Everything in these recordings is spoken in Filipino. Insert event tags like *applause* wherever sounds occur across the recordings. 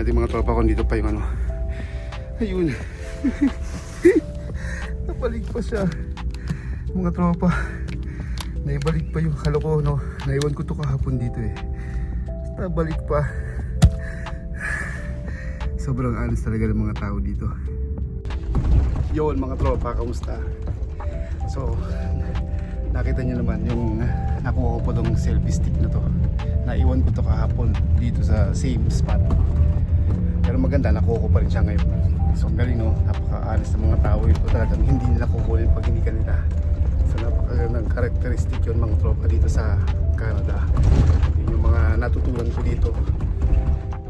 natin mga tropa kung dito pa yung ano. Ayun. *laughs* Nabalik pa siya. Mga tropa. Naibalik pa yung halo ko, no? Naiwan ko to kahapon dito eh. Nabalik pa. *sighs* Sobrang alis talaga ng mga tao dito. Yun mga tropa, kamusta? So, nakita niyo naman yung nakuha ko po tong selfie stick na to. Naiwan ko to kahapon dito sa same spot. Pero maganda, nakuha ko pa rin siya ngayon. So, ang galing no, napaka-alis ng mga tao ito talagang hindi nila kukunin pag hindi kanila. So, napakagandang characteristic yun mga tropa dito sa Canada. Yun yung mga natutunan ko dito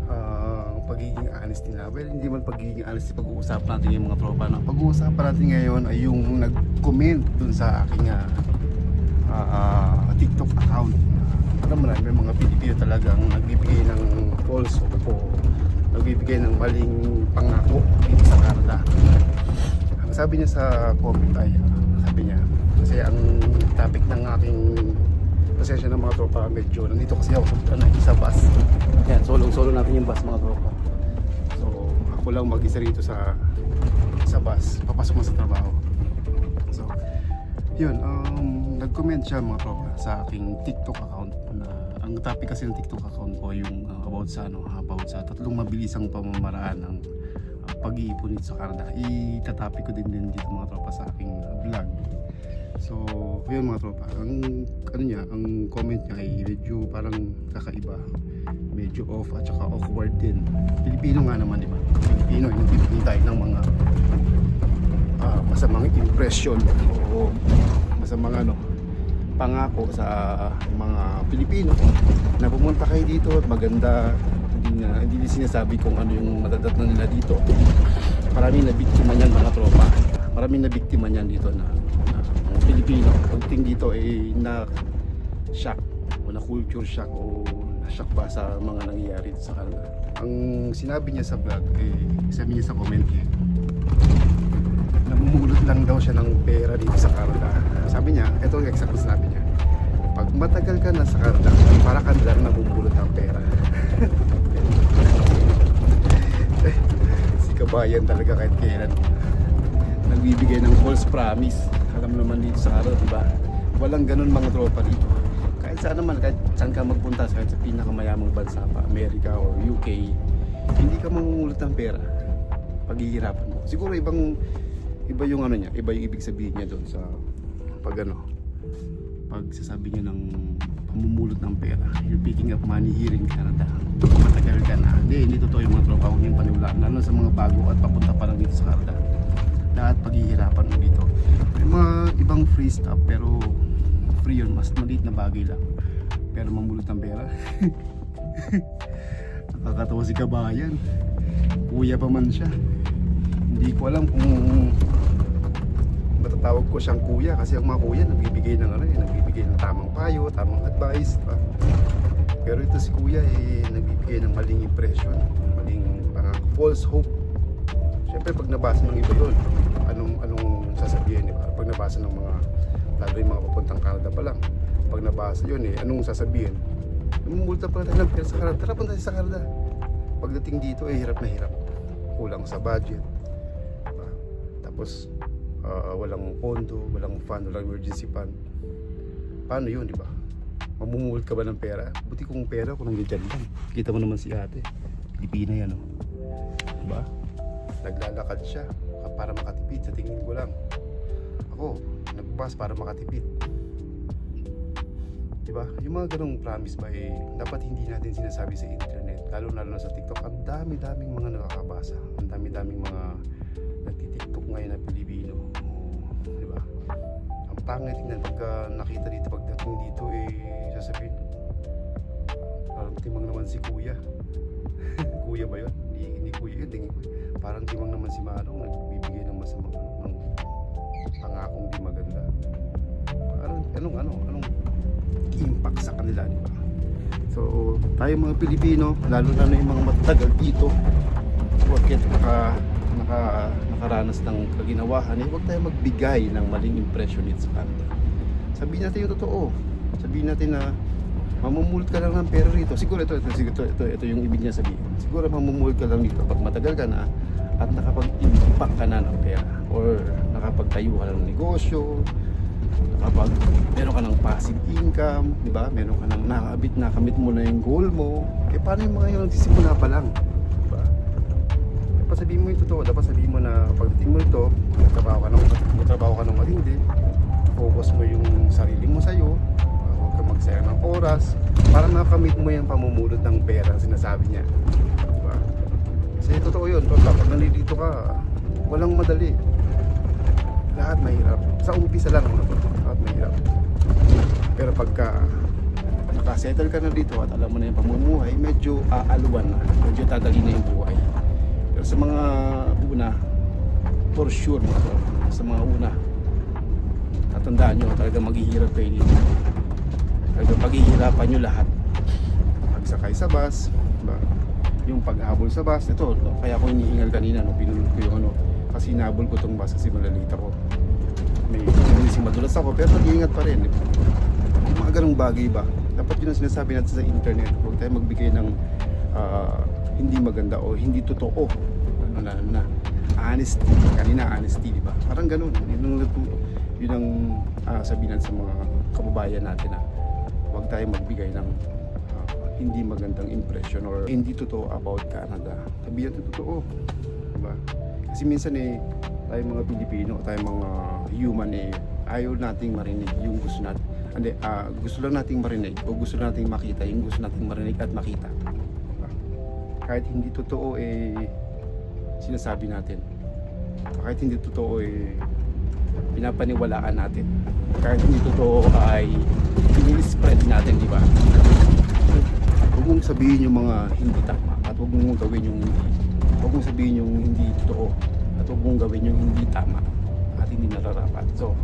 ah, pagiging honest nila. Well, hindi man pagiging honest pag-uusapan natin yung mga tropa. Na pag-uusapan natin ngayon ay yung nag-comment dun sa aking ah, ah, TikTok account. Alam mo na, may mga Pilipino talagang nagbibigay ng false o nagbibigay ng maling pangako dito sa Canada. Ang sabi niya sa comment ay, sabi niya, kasi ang topic ng aking pasensya ng mga tropa medyo nandito kasi ako sa, ano, sa bus. Yan, solong-solo natin yung bus mga tropa. So, ako lang mag-isa rito sa sa bus, papasok mo sa trabaho. So, yun, um, nag-comment siya mga tropa sa aking TikTok account na ang topic kasi ng TikTok account ko yung uh, about sa ano, about sa tatlong mabilisang pamamaraan ng uh, pag-iipon sa Canada. Itatopic ko din din dito mga tropa sa aking uh, vlog. So, yun mga tropa. Ang ano niya, ang comment niya ay medyo parang kakaiba. Medyo off at saka awkward din. Pilipino nga naman, di ba? Pilipino, yung Pilipino tayo ng mga ah, masamang impression o masamang ano, pangako sa mga Pilipino na pumunta kayo dito at maganda hindi na hindi sinasabi kung ano yung madadatnan nila dito. Maraming na biktima niyan mga tropa. Maraming na biktima niyan dito na, na mga Pilipino. Pagting dito ay na shock o na culture shock o na shock ba sa mga nangyayari sa Canada ang sinabi niya sa vlog eh, sabi niya sa comment eh, namumulot lang daw siya ng pera dito sa Canada. Sabi niya, ito ang exact na sinabi niya. Pag matagal ka na sa Canada, para ka lang namumulot ng pera. *laughs* si kabayan talaga kahit kailan nagbibigay ng false promise. Alam naman dito sa Canada, di ba? Walang ganun mga tropa dito. Kahit saan naman, kahit saan ka magpunta, kahit sa pinakamayamang bansa pa, Amerika or UK, hindi ka mamumulot ng pera paghihirapan mo. Siguro ibang iba yung ano niya, iba yung ibig sabihin niya doon sa pag ano, pag sasabi niya ng pamumulot ng pera. You're picking up money here in Canada. Matagal ka na. Hindi, hindi totoo yung mga tropa kung yung paniwalaan. Lalo sa mga bago at papunta pa lang dito sa Canada. Lahat paghihirapan mo dito. May mga ibang free stuff pero free yun. Mas maliit na bagay lang. Pero mamulot ng pera. *laughs* Nakakatawa si kabayan. Kuya pa man siya. Hindi ko alam kung matatawag ko siyang kuya kasi ang mga kuya nagbibigay ng ano eh, nagbibigay ng tamang payo, tamang advice, diba? Pero ito si kuya eh nagbibigay ng maling impression, maling parang false hope. Siyempre pag nabasa ng iba yun, anong anong sasabihin, di ba? Pag nabasa ng mga lalo yung mga papuntang Canada pa lang, pag nabasa yun eh, anong sasabihin? Namumulta pa tayo ng pera sa Canada, tara punta sa Canada. Pagdating dito eh hirap na hirap. Kulang sa budget. Diba? Tapos ah, walang pondo, walang fund, walang emergency fund. Paano yun, di ba? Mamumulot ka ba ng pera? Buti kung pera kung nandiyan lang. Kita mo naman si ate. Pilipina yan, oh. Diba? Naglalakad siya para makatipid sa tingin ko lang. Ako, nagbas para makatipid. Diba? Yung mga ganong promise ba eh, dapat hindi natin sinasabi sa internet. Lalo lalo na sa TikTok. Ang dami-daming mga nakakabasa. Ang dami-daming pangit tingnan pagka nakita dito pagdating dito eh sasabihin parang timang naman si kuya. *laughs* kuya ba yun? Hindi, hindi kuya yun. Tingin ko. Parang timang naman si Manong nagbibigay ng masamang ano, ng pangakong di maganda. Parang anong ano, anong impact sa kanila, di ba? So, tayo mga Pilipino, lalo na yung mga matagal dito, porket naka, naka, nakaranas ng kaginawahan, eh, huwag tayo magbigay ng maling impression sa kanila. Sabihin natin yung totoo. Sabihin natin na mamumulot ka lang ng pera rito. Siguro ito, ito, ito, ito, ito yung ibig niya sabihin. Siguro mamumulot ka lang dito pag matagal ka na at nakapag-impact ka na ng pera or nakapagtayo ka ng negosyo, nakapag meron ka ng passive income, di ba? Meron ka ng nakabit, nakamit mo na yung goal mo. Eh paano yung mga yung nagsisimula pa lang? Dapat mo yung totoo, dapat sabihin mo na pagdating mo ito, magtrabaho ka ng, magtrabaho ka ng matindi, focus mo yung sarili mo sa'yo, huwag ka magsayang ng oras, para makamit mo yung pamumulot ng pera na sinasabi niya. Diba? Kasi totoo yun, totoo, pag nalilito ka, walang madali. Lahat mahirap. Sa umpisa lang, ano to, lahat mahirap. Pero pagka nakasettle ka na dito at alam mo na yung pamumuhay, medyo aaluan na, medyo tadali na yung buhay. Sa mga una, for sure mga sa mga una, tatandaan nyo, talaga maghihirap kayo dito. Talaga paghihirapan nyo lahat. Pagsakay sa bus, ba? yung paghabol sa bus, ito, no, kaya ako hinihingal kanina, no, pinulot ko yung ano, kasi hinabol ko tong bus kasi malalita ko. May kasi madulas ako, pero nag-iingat pa rin. Yung mga ganong bagay ba? Dapat yun ang sinasabi natin sa internet. Huwag tayo magbigay ng ah, hindi maganda o hindi totoo. Ano na, ano na. Honesty. Kanina, honesty, di ba? Parang ganun. Yun ang, yun ang ah, sabihin sa mga kababayan natin na huwag tayo magbigay ng ah, hindi magandang impression or hindi totoo about Canada. Sabihin natin totoo. Diba? Kasi minsan eh, tayo mga Pilipino, tayo mga human eh, ayaw nating marinig yung gusto natin. Hindi, ah, gusto lang nating marinig o gusto nating makita yung gusto nating marinig at makita. Kahit hindi totoo eh, sinasabi natin. Kahit hindi totoo eh, pinapaniwalaan natin. Kahit hindi totoo ay ini-spread natin, di ba? Huwag mong sabihin yung mga hindi tama at huwag mong gawin yung hindi. Huwag mong sabihin yung hindi totoo at huwag mong gawin yung hindi tama hindi nararapat. So,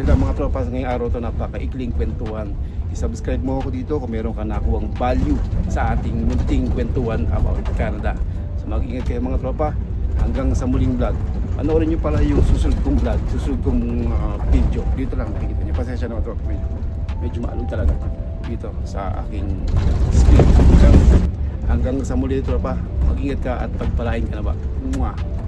yun lang mga tropa sa ngayong araw to napakaikling kwentuhan. I-subscribe mo ako dito kung meron ka nakuwang value sa ating munting kwentuhan about Canada. So mag-ingat kayo mga tropa. Hanggang sa muling vlog. Panoorin nyo pala yung susunod kong vlog, susunod kong ah, video. Dito lang nakikita nyo. Pasensya na mga tropa. Medyo, medyo maalog talaga dito sa aking screen. Hanggang, hanggang sa muli tropa. Mag-ingat ka at pagpalain ka na ba. Mwah!